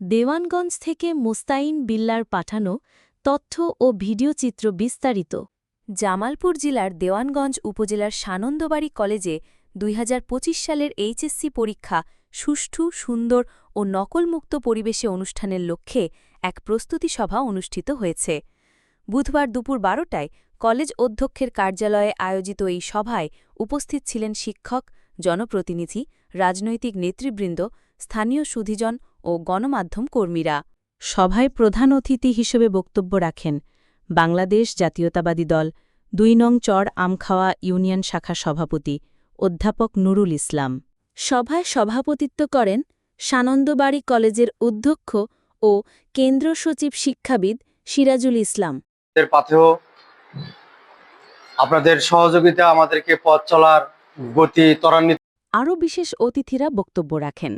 দেওয়ানগঞ্জ থেকে মোস্তাইন বিল্লার পাঠানো তথ্য ও ভিডিও চিত্র বিস্তারিত। জামালপুর জেলার দেওয়ানগঞ্জ উপজেলার সানন্দবাড়ি কলেজে দুই হাজার পঁচিশ সালের এইচএসসি পরীক্ষা সুষ্ঠু, সুন্দর ও নকলমুক্ত পরিবেশে অনুষ্ঠানের লক্ষ্যে এক প্রস্তুতি সভা অনুষ্ঠিত হয়েছে। বুধবার দুপুর বারোটায় কলেজ অধ্যক্ষের কার্যালয়ে আয়োজিত এই সভায় উপস্থিত ছিলেন শিক্ষক, জনপ্রতিনিধি, রাজনৈতিক নেতৃবৃন্দ, স্থানীয় সুধীজন ও গণমাধ্যম কর্মীরা সভায় প্রধান অতিথি হিসেবে বক্তব্য রাখেন বাংলাদেশ জাতীয়তাবাদী দল, দুই নং চর আমখাওয়া ইউনিয়ন শাখা সভাপতি অধ্যাপক নুরুল ইসলাম। সভায় সভাপতিত্ব করেন সানন্দবাড়ি কলেজের অধ্যক্ষ ও কেন্দ্র সচিব শিক্ষাবিদ সিরাজুল ইসলাম। আপনাদের সহযোগিতা আমাদেরকে পথ চলার গতি ত্বরান্বিত আরও বিশেষ অতিথিরা বক্তব্য রাখেন।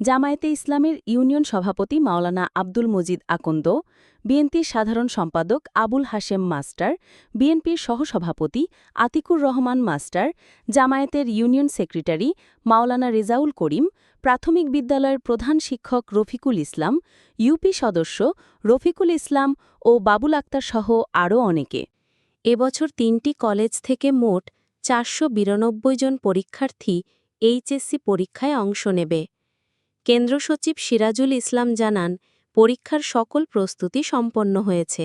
জামায়াতে ইসলামের ইউনিয়ন সভাপতি মাওলানা আব্দুল মজিদ আকন্দ, বিএনপির সাধারণ সম্পাদক আবুল হাশেম মাস্টার, বিএনপির সহসভাপতি আতিকুর রহমান মাস্টার, জামায়াতের ইউনিয়ন সেক্রেটারি মাওলানা রেজাউল করিম, প্রাথমিক বিদ্যালয়ের প্রধান শিক্ষক রফিকুল ইসলাম, ইউপি সদস্য রফিকুল ইসলাম ও বাবুল আক্তার সহ আরও অনেকে। এবছর তিনটি কলেজ থেকে মোট চারশো বিরানব্বই জন পরীক্ষার্থী এইচএসসি পরীক্ষায় অংশ নেবে। কেন্দ্র সচিব সিরাজুল ইসলাম জানান পরীক্ষার সকল প্রস্তুতি সম্পন্ন হয়েছে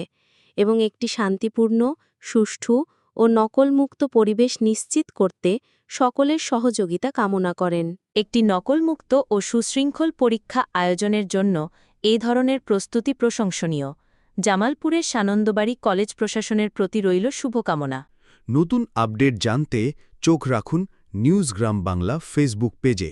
এবং একটি শান্তিপূর্ণ সুষ্ঠু ও নকলমুক্ত পরিবেশ নিশ্চিত করতে সকলের সহযোগিতা কামনা করেন। একটি নকলমুক্ত ও সুশৃঙ্খল পরীক্ষা আয়োজনের জন্য এই ধরনের প্রস্তুতি প্রশংসনীয়। জামালপুরের সানন্দবাড়ি কলেজ প্রশাসনের প্রতি রইল শুভকামনা। নতুন আপডেট জানতে চোখ রাখুন নিউজগ্রাম বাংলা ফেসবুক পেজে।